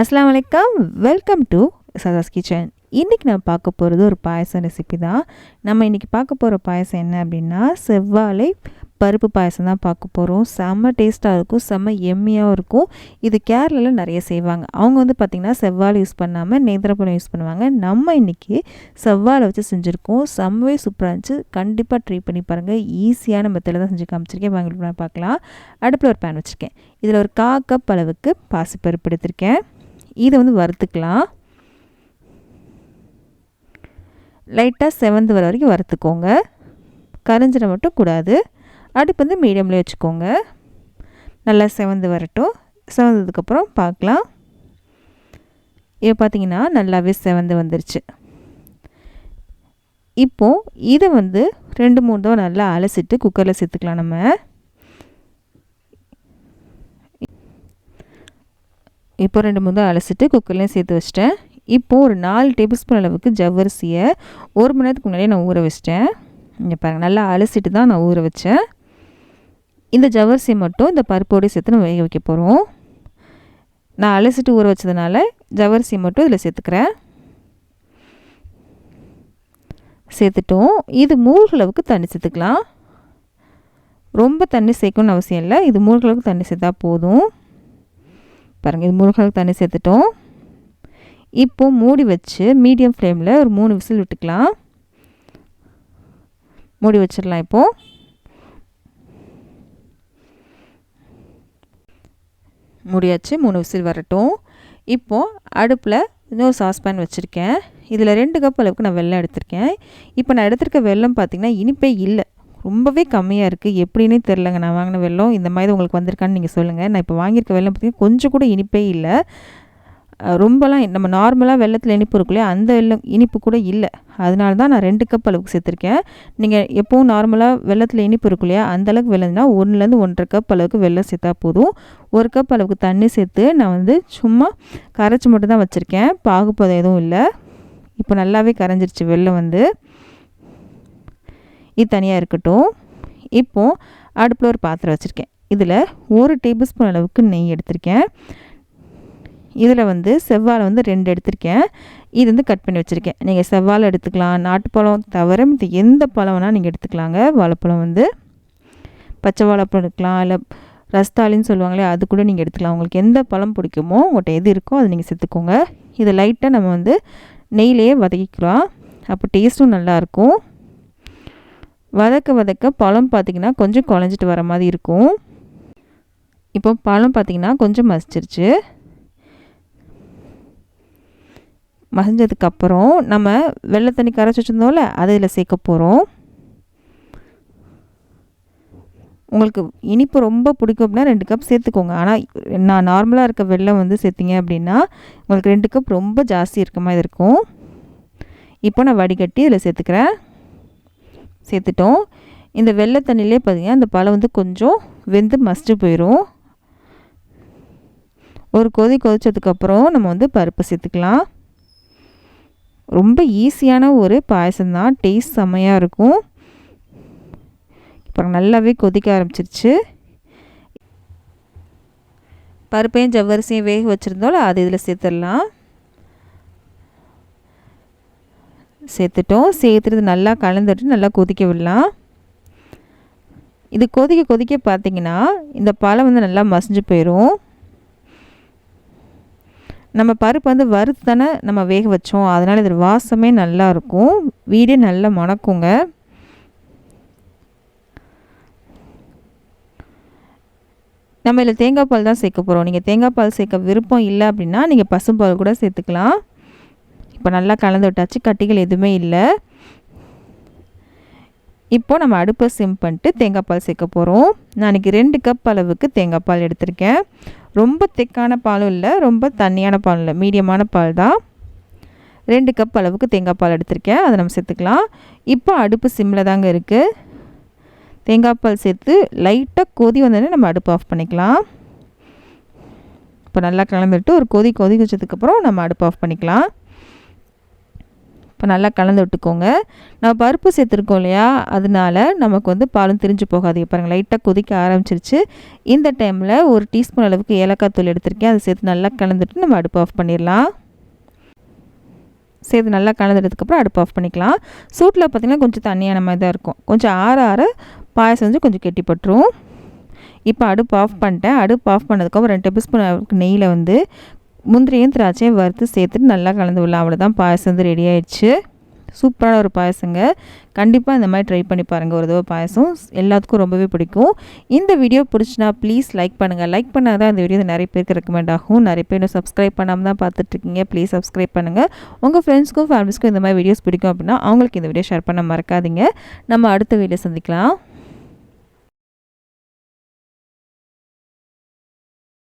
அஸ்லாம் வலைக்கம். Welcome to சதாஸ் kitchen இன்றைக்கி நான் பார்க்க போகிறது ஒரு பாயசம் ரெசிபி தான். நம்ம இன்றைக்கி பார்க்க போகிற பாயசம் என்ன அப்படின்னா செவ்வாழை பருப்பு பாயசம் தான் பார்க்க போகிறோம் செம்ம டேஸ்ட்டாக இருக்கும் செம்ம எம்மியாகவும் இருக்கும். இது கேரளாவில் நிறைய செய்வாங்க. அவங்க வந்து பார்த்திங்கன்னா செவ்வாழை யூஸ் பண்ணாமல் நேந்திரப்பழம் யூஸ் பண்ணுவாங்க. நம்ம இன்றைக்கி செவ்வாழை வச்சு செஞ்சுருக்கோம். செம்மவே சூப்பராக இருந்துச்சு. கண்டிப்பாக ட்ரை பண்ணி பாருங்கள் ஈஸியான மெத்தடில் தான் செஞ்சு காமிச்சிருக்கேன். வாங்கிட்டு பார்க்கலாம். அடுப்பில் ஒரு பேன் வச்சுருக்கேன். இதில் ஒரு கா கப் அளவுக்கு பாசிப்பருப்பு எடுத்திருக்கேன். இதை வந்து வறுத்துக்கலாம். லைட்டாக செவந்து வர வரைக்கும் வறுத்துக்கோங்க. கரைஞ்சிட மட்டும் கூடாது. அடுப்பு வந்து மீடியம்லேயே வச்சுக்கோங்க. நல்லா செவந்து வரட்டும். செவந்ததுக்கப்புறம் பார்க்கலாம் இதை பார்த்தீங்கன்னா நல்லாவே செவந்து வந்துருச்சு. இப்போது இதை வந்து ரெண்டு மூணு தடவை நல்லா அலசிட்டு குக்கரில் சேர்த்துக்கலாம் நம்ம. இப்போ ரெண்டு மூணு அலசிட்டு குக்கர்லேயும் சேர்த்து வச்சிட்டேன். இப்போது ஒரு நாலு டேபிள் ஸ்பூன் அளவுக்கு ஜவ்வரிசியை ஒரு மணி நேரத்துக்கு முன்னாடியே நான் ஊற வச்சிட்டேன். இங்கே பாருங்கள் நல்லா அலசிட்டு தான் நான் ஊற வச்சேன். இந்த ஜவ்வரிசியை மட்டும் இந்த பருப்போடு சேர்த்து நம்ம வேக வைக்க போகிறோம் நான் அலசிட்டு ஊற வச்சதுனால ஜவ்வரிசியை மட்டும் இதில் சேர்த்துக்கிறேன். சேர்த்துட்டோம். இது மூழ்களவுக்கு தண்ணி சேர்த்துக்கலாம். ரொம்ப தண்ணி சேர்க்கணும்னு அவசியம் இல்லை. இது மூழ்களவுக்கு தண்ணி சேர்த்தா போதும். பாருங்கள் இது மூழ்களவுக்கு தண்ணி சேர்த்துட்டோம். இப்போது மூடி வச்சு மீடியம் ஃப்ளேமில் ஒரு மூணு விசில் விட்டுக்கலாம். மூடி வச்சிடலாம் இப்போது மூடியாச்சு மூணு விசில் வரட்டும். இப்போது அடுப்பில் இன்னொரு சாஸ்பேன் வச்சுருக்கேன். இதில் ரெண்டு கப் அளவுக்கு நான் வெள்ளம் எடுத்திருக்கேன். இப்போ நான் எடுத்திருக்க வெள்ளம் பார்த்திங்கன்னா இனிப்பே இல்லை. ரொம்பவே கம்மியாக இருக்குது எப்படின்னே தெரிலங்க நான் வாங்கின வெள்ளம் இந்த மாதிரி உங்களுக்கு வந்திருக்கான்னு நீங்கள் சொல்லுங்கள் நான் இப்போ வாங்கியிருக்க வெள்ளம் பார்த்திங்கன்னா கொஞ்சம் கூட இனிப்பே இல்லை. ரொம்பலாம் நம்ம நார்மலாக வெள்ளத்தில் இனிப்பு இருக்கும் அந்த வெள்ளம் இனிப்பு கூட இல்லை. அதனால தான் நான் ரெண்டு கப் அளவுக்கு சேர்த்துருக்கேன். நீங்கள் எப்போவும் நார்மலாக வெள்ளத்தில் இனிப்பு இருக்கும் இல்லையா அந்த அளவுக்கு வெள்ளம்னா ஒன்றுலேருந்து ஒன்றரை கப் அளவுக்கு வெள்ளம் சேர்த்தா போதும். ஒரு கப் அளவுக்கு தண்ணி சேர்த்து நான் வந்து சும்மா கரைச்சி மட்டும் தான் வச்சுருக்கேன். பாகுப்பதம் எதுவும் இல்லை. இப்போ நல்லாவே கரைஞ்சிருச்சு வெள்ளம் வந்து. இது தனியாக இருக்கட்டும். இப்போது அடுப்பில் ஒரு பாத்திரம் வச்சுருக்கேன். இதில் ஒரு டேபிள் ஸ்பூன் அளவுக்கு நெய் எடுத்திருக்கேன். இதில் வந்து செவ்வாழை வந்து ரெண்டு எடுத்திருக்கேன். இது வந்து கட் பண்ணி வச்சுருக்கேன். நீங்கள் செவ்வாழை எடுத்துக்கலாம். நாட்டுப்பழம் தவிர இது எந்த பழம் வேணால் நீங்கள் எடுத்துக்கலாங்க. வாழைப்பழம் வந்து. பச்சை வாழைப்பழம் எடுக்கலாம். இல்லை ரஸ்தாலின்னு சொல்லுவாங்களே அது கூட நீங்கள் எடுத்துக்கலாம். உங்களுக்கு எந்த பழம் பிடிக்குமோ உங்கள்கிட்ட எது இருக்கோ அதை நீங்கள் சேர்த்துக்கோங்க. இதை லைட்டாக நம்ம வந்து நெய்லேயே வதக்கிக்கலாம். அப்போ டேஸ்ட்டும் நல்லாயிருக்கும் வதக்க வதக்க பழம் பார்த்திங்கன்னா கொஞ்சம் குழஞ்சிட்டு வர மாதிரி இருக்கும். இப்போ பழம் பார்த்திங்கன்னா கொஞ்சம் மசிச்சிருச்சு. மசிஞ்சதுக்கப்புறம் நம்ம வெள்ளை தண்ணி கரைச்சி வச்சுருந்தோம்ல அதை இதில் சேர்க்க போகிறோம் உங்களுக்கு இனிப்பு ரொம்ப பிடிக்கும் அப்படின்னா ரெண்டு கப் சேர்த்துக்கோங்க. ஆனால் நான் நார்மலாக இருக்க வெள்ளம் வந்து சேர்த்திங்க அப்படின்னா உங்களுக்கு ரெண்டு கப் ரொம்ப ஜாஸ்தி இருக்க மாதிரி இருக்கும். இப்போ நான் வடிகட்டி இதில் சேர்த்துக்கிறேன். சேர்த்துட்டோம். இந்த வெள்ளை தண்ணியிலே பார்த்தீங்கன்னா இந்த பழம் வந்து கொஞ்சம் வெந்து மஸ்ட்டு போயிடும் ஒரு கொதி கொதித்ததுக்கப்புறம் நம்ம வந்து பருப்பு சேர்த்துக்கலாம். ரொம்ப ஈஸியான ஒரு பாயசம்தான். டேஸ்ட் செம்மையாக இருக்கும். இப்போ நல்லாவே கொதிக்க ஆரம்பிச்சிருச்சு. பருப்பையும் ஜவ்வரிசையும் வேக வச்சுருந்தோம்ல அது இதில் சேர்த்துடலாம். சேர்த்துட்டோம். சேர்த்துட்டு நல்லா கலந்துட்டு நல்லா கொதிக்க விடலாம். இது கொதிக்க கொதிக்க பார்த்திங்கன்னா இந்த பழம் வந்து நல்லா மசிஞ்சு போயிடும் நம்ம பருப்பு வந்து வறுத்து தானே நம்ம வேக வச்சோம். அதனால் இது வாசமே நல்லா இருக்கும். வீடே நல்லா மணக்குங்க. நம்ம இதில் தேங்காய் பால் தான் சேர்க்க போகிறோம் நீங்கள் தேங்காய் பால் சேர்க்க விருப்பம் இல்லை அப்படின்னா நீங்கள் பசும்பால் கூட சேர்த்துக்கலாம். இப்போ நல்லா கலந்து விட்டாச்சு கட்டிகள் எதுவுமே இல்லை. இப்போது நம்ம அடுப்பை சிம் பண்ணிட்டு தேங்காய் பால் சேர்க்க போகிறோம் நான் இன்றைக்கி ரெண்டு கப் அளவுக்கு தேங்காய் பால் எடுத்திருக்கேன். ரொம்ப திக்கான பாலும் இல்லை ரொம்ப தண்ணியான பாலும் இல்லை மீடியமான பால் தான். ரெண்டு கப் அளவுக்கு தேங்காய் பால் எடுத்திருக்கேன் அதை நம்ம சேர்த்துக்கலாம். இப்போ அடுப்பு சிம்மில் தாங்க இருக்குது தேங்காய் பால் சேர்த்து லைட்டாக கொதி வந்தோடனே நம்ம அடுப்பு ஆஃப் பண்ணிக்கலாம். இப்போ நல்லா கலந்துட்டு ஒரு கொதி கொதி வச்சதுக்கப்புறம் நம்ம அடுப்பு ஆஃப் பண்ணிக்கலாம். இப்போ நல்லா கலந்து விட்டுக்கோங்க. நம்ம பருப்பு சேர்த்துருக்கோம் இல்லையா? அதனால நமக்கு வந்து பாலும் திரிஞ்சு போகாது. பாருங்கள் லைட்டாக கொதிக்க ஆரம்பிச்சிருச்சு. இந்த டைமில் ஒரு டீஸ்பூன் அளவுக்கு ஏலக்காய் தூள் எடுத்திருக்கேன். அதை சேர்த்து நல்லா கலந்துட்டு நம்ம அடுப்பு ஆஃப் பண்ணிடலாம். சேர்த்து நல்லா கலந்துட்டதுக்கப்புறம் அடுப்பு ஆஃப் பண்ணிக்கலாம். சூட்டில் பார்த்திங்கன்னா கொஞ்சம் தண்ணியான மாதிரி தான் இருக்கும். கொஞ்சம் ஆற ஆற பாயசம் வந்து கொஞ்சம் கெட்டிப்பட்டுரும் இப்போ அடுப்பு ஆஃப் பண்ணிட்டேன். அடுப்பு ஆஃப் பண்ணதுக்கப்புறம் ரெண்டு டேபிள் ஸ்பூன் நெய்யில் வந்து முந்திரியும் திராட்சையும் வறுத்து சேர்த்துட்டு நல்லா கலந்து விடலாம். அவ்வளோதான் பாயசம் வந்து ரெடி ஆயிடுச்சு. சூப்பரான ஒரு பாயசங்க. கண்டிப்பாக இந்த மாதிரி ட்ரை பண்ணி பாருங்கள் ஒரு தடவை பாயசம் எல்லாத்துக்கும் ரொம்பவே பிடிக்கும். இந்த வீடியோ பிடிச்சினா ப்ளீஸ் லைக் பண்ணுங்கள் லைக் பண்ணால் தான் இந்த வீடியோ நிறைய பேருக்கு ரெக்கமெண்ட் ஆகும். நிறைய பேர் இன்னும் சப்ஸ்கிரைப் பண்ணாமல் தான் பார்த்துட்ருக்கீங்க ப்ளீஸ் சப்ஸ்கிரைப் பண்ணுங்கள் உங்கள் ஃப்ரெண்ட்ஸ்க்கும் ஃபேமிலிஸ்க்கும் இந்த மாதிரி வீடியோஸ் பிடிக்கும் அப்படின்னா அவங்களுக்கு இந்த வீடியோ ஷேர் பண்ண மறக்காதீங்க. நம்ம அடுத்த வீடியோ சந்திக்கலாம்.